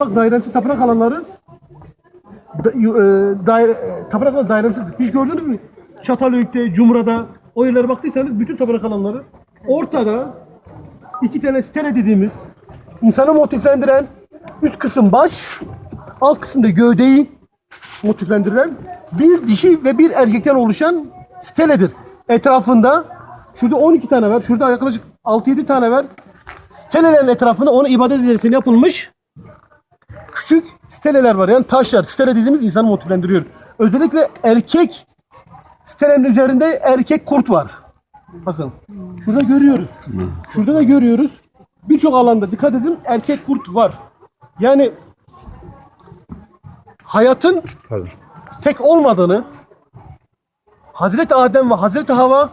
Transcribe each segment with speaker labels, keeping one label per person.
Speaker 1: Bak dairemsi tapınak alanları da, e, daire, e, tapınak alanları dairemsiz. Hiç gördünüz mü? Çatalhöyük'te, Cumra'da o yerlere baktıysanız bütün tapınak alanları ortada iki tane stele dediğimiz insanı motiflendiren üst kısım baş, alt kısımda gövdeyi motiflendiren bir dişi ve bir erkekten oluşan steledir. Etrafında şurada 12 tane var. Şurada yaklaşık 6-7 tane var. Stelelerin etrafında onu ibadet edilmesine yapılmış küçük steleler var. Yani taşlar. Stele dediğimiz insanı motiflendiriyor. Özellikle erkek stelenin üzerinde erkek kurt var. Bakın. Şurada görüyoruz. Şurada da görüyoruz. Birçok alanda dikkat edin erkek kurt var. Yani hayatın tek olmadığını Hazreti Adem ve Hazreti Hava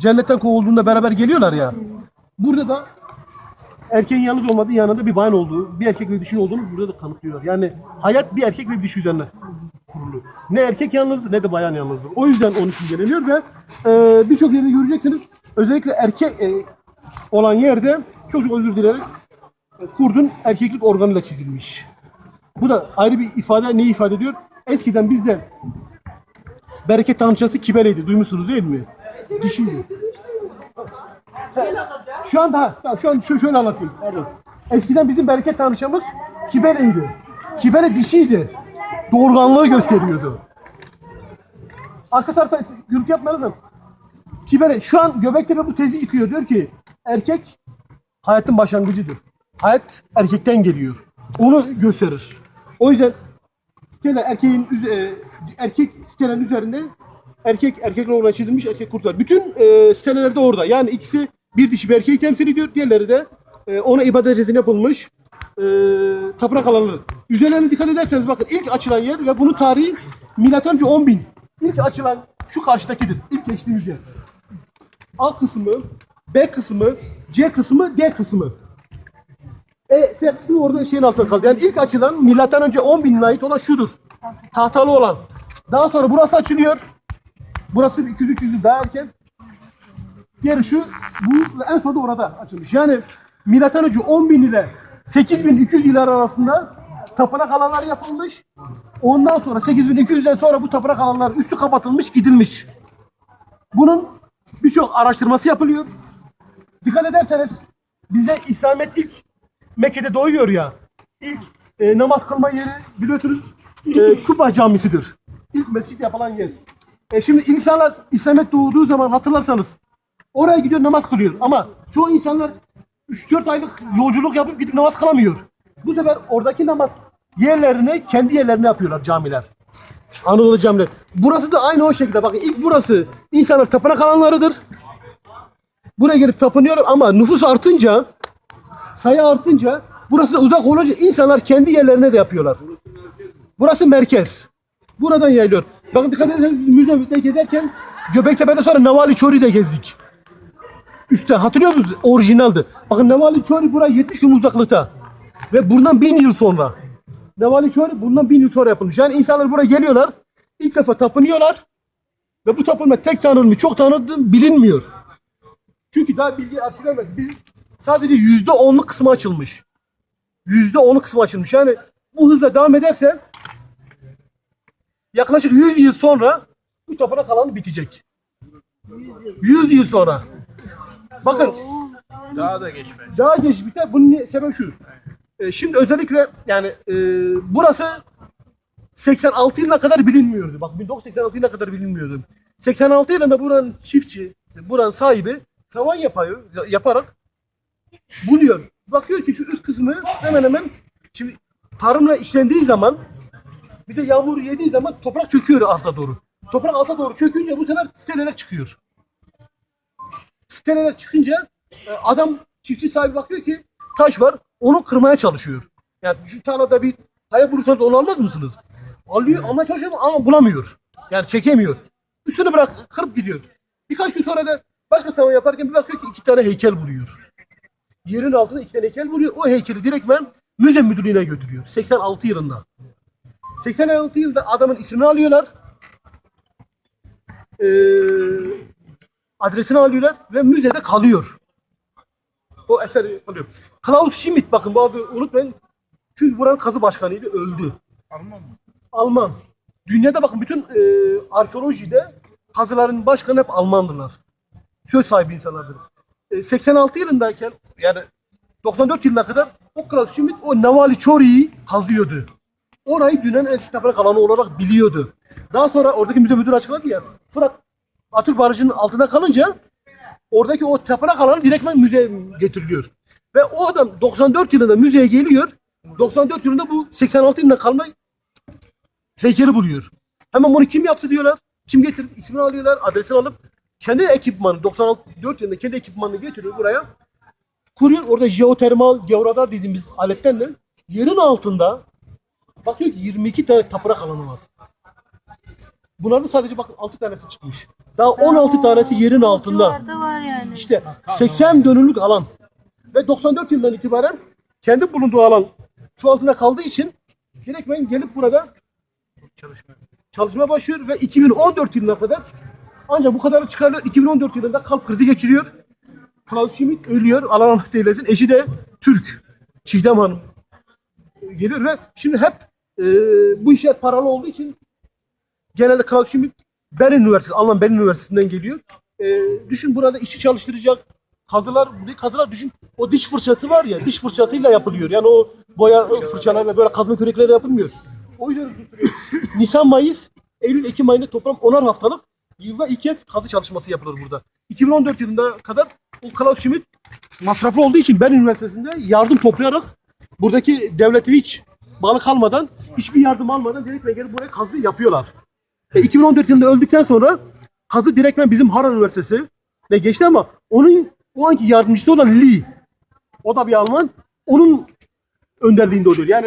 Speaker 1: cennetten kovulduğunda beraber geliyorlar ya. Burada da erkeğin yalnız olmadığı yanında bir bayan olduğu, bir erkek ve bir dişi olduğunu burada da kanıtlıyor. Yani hayat bir erkek ve bir dişi üzerine kurulu. Ne erkek yalnız ne de bayan yalnızdır. O yüzden onun için geliniyor ve e, birçok yerde göreceksiniz. Özellikle erkek e, olan yerde çok çok özür dilerim. Kurdun erkeklik organıyla çizilmiş. Bu da ayrı bir ifade. Ne ifade ediyor? Eskiden bizde bereket tanrıçası kibeleydi. Duymuşsunuz değil mi? Dişiydi. Şu anda ha, şu an şu şöyle anlatayım. Pardon. Eskiden bizim bereket tanrıçamız Kibele'ydi. Kibele dişiydi. Doğurganlığı gösteriyordu. Arka tarafta gürültü yapmayalım. Kibele şu an Göbektepe bu tezi yıkıyor. Diyor ki erkek hayatın başlangıcıdır. Hayat erkekten geliyor. Onu gösterir. O yüzden stele erkeğin e, erkek stelenin üzerinde erkek erkekle çizilmiş erkek kurtlar. Bütün e, siteler de orada. Yani ikisi bir dişi bir erkeği temsil ediyor. Diğerleri de e, ona ibadet edilmesi yapılmış e, tapınak alanı. Üzerlerine dikkat ederseniz bakın ilk açılan yer ve bunun tarihi milattan önce 10 bin. İlk açılan şu karşıdakidir. İlk geçtiğimiz yer. A kısmı, B kısmı, C kısmı, D kısmı. E, F kısmı orada şeyin altında kaldı. Yani ilk açılan milattan önce 10 bin ait olan şudur. Tahtalı olan. Daha sonra burası açılıyor. Burası 200-300 yıl daha erken. Şu, bu ve en sonunda orada açılmış. Yani milattan önce 10 bin ile 8200 yıllar arasında tapınak alanları yapılmış. Ondan sonra 8200'den sonra bu tapınak alanları üstü kapatılmış, gidilmiş. Bunun birçok araştırması yapılıyor. Dikkat ederseniz bize İslamiyet ilk Mekke'de doğuyor ya. İlk e, namaz kılma yeri biliyorsunuz e, Kuba Camisi'dir. İlk mescit yapılan yer. E şimdi insanlar İslamiyet doğduğu zaman hatırlarsanız oraya gidiyor namaz kılıyor. Ama çoğu insanlar 3-4 aylık yolculuk yapıp gidip namaz kılamıyor. Bu sefer oradaki namaz yerlerini kendi yerlerine yapıyorlar camiler. Anadolu camiler. Burası da aynı o şekilde. Bakın ilk burası insanlar tapınak alanlarıdır. Buraya gelip tapınıyor ama nüfus artınca sayı artınca burası uzak olunca insanlar kendi yerlerine de yapıyorlar. Burası merkez. Buradan yayılıyor. Bakın dikkat ederseniz müzede gezerken Göbektepe'de sonra Navali Çori de gezdik. Üstten hatırlıyor musunuz? Orijinaldi. Bakın Navali Çori buraya 70 gün uzaklıkta. Ve bundan bin yıl sonra. Navali Çori bundan bin yıl sonra yapılmış. Yani insanlar buraya geliyorlar. ilk defa tapınıyorlar. Ve bu tapınma tek tanrı çok tanrı bilinmiyor. Çünkü daha bilgi arşivlenmedi. Biz sadece yüzde onluk kısmı açılmış. Yüzde onluk kısmı açılmış. Yani bu hızla devam ederse yaklaşık 100 yıl sonra bu tapınak alanı bitecek. 100 yıl sonra. Bakın
Speaker 2: Daha da geçmez.
Speaker 1: daha geç biter. Bunun ne- sebebi şu. Ee, şimdi özellikle yani e, burası 86 yılına kadar bilinmiyordu. Bak 1986 yılına kadar bilinmiyordu. 86 yılında buranın çiftçi, buranın sahibi savan yapıyor, yaparak buluyor. Bakıyor ki şu üst kısmı hemen hemen şimdi tarımla işlendiği zaman bir de yağmur yediği zaman toprak çöküyor alta doğru. Toprak alta doğru çökünce bu sefer siteler çıkıyor. Siteler çıkınca e, adam çiftçi sahibi bakıyor ki taş var onu kırmaya çalışıyor. Yani şu tarlada bir kaya bulursanız onu almaz mısınız? Alıyor ama çalışıyor ama bulamıyor. Yani çekemiyor. Üstünü bırak kırıp gidiyor. Birkaç gün sonra da başka savun yaparken bir bakıyor ki iki tane heykel buluyor. Yerin altında iki tane heykel buluyor. O heykeli direktmen müze müdürlüğüne götürüyor. 86 yılında. 86 yılda adamın ismini alıyorlar. Ee, adresini alıyorlar ve müzede kalıyor. O eser kalıyor. Klaus Schmidt bakın bu adı unutmayın. Çünkü buranın kazı başkanıydı, öldü.
Speaker 2: Alman mı?
Speaker 1: Alman. Dünyada bakın bütün e, arkeolojide kazıların başkanı hep Almandırlar. Söz sahibi insanlardır. E, 86 yılındayken yani 94 yılına kadar o Kral Schmidt o Navali Çori'yi kazıyordu. Orayı dünyanın en tapınak alanı olarak biliyordu. Daha sonra oradaki müze müdürü açıkladı ya Fırat Atatürk Barajı'nın altında kalınca oradaki o tapınak alanı direktmen müzeye getiriliyor. Ve o adam 94 yılında müzeye geliyor. 94 yılında bu 86 yılında kalma heykeli buluyor. Hemen bunu kim yaptı diyorlar. Kim getirdi? İsmini alıyorlar, adresini alıp kendi ekipmanı 94 yılında kendi ekipmanını getiriyor buraya. Kuruyor. Orada jeotermal, georadar dediğimiz aletlerle yerin altında bakıyor ki 22 tane tapınak alanı var. Bunların sadece bakın 6 tanesi çıkmış. Daha 16 tanesi yerin altında.
Speaker 3: Civarda var yani.
Speaker 1: İşte 80 dönümlük alan. Ve 94 yılından itibaren kendi bulunduğu alan su altında kaldığı için direktmen gelip burada
Speaker 2: Çalışma.
Speaker 1: çalışmaya başlıyor ve 2014 yılına kadar ancak bu kadarı çıkarılıyor. 2014 yılında kalp krizi geçiriyor. Kral Schmidt ölüyor. Allah rahmet eylesin. Eşi de Türk. Çiğdem Hanım. Geliyor ve şimdi hep e, bu işler paralı olduğu için genelde Kral Schmidt Berlin Üniversitesi, Alman Berlin Üniversitesi'nden geliyor. E, düşün burada işi çalıştıracak. Kazılar, kazılar düşün. O diş fırçası var ya, diş fırçasıyla yapılıyor. Yani o boya fırçalarla böyle kazma kürekleri yapılmıyor. O yüzden. Nisan, Mayıs, Eylül, Ekim ayında toplam 10'ar haftalık yılda iki kez kazı çalışması yapılır burada. 2014 yılında kadar o Klaus Schmidt masraflı olduğu için Berlin Üniversitesi'nde yardım toplayarak buradaki devlete hiç bağlı kalmadan, hiçbir yardım almadan direkt gelip buraya kazı yapıyorlar. E, 2014 yılında öldükten sonra kazı direktmen bizim Harran Üniversitesi ve geçti ama onun o anki yardımcısı olan Lee, o da bir Alman, onun önderliğinde oluyor. Yani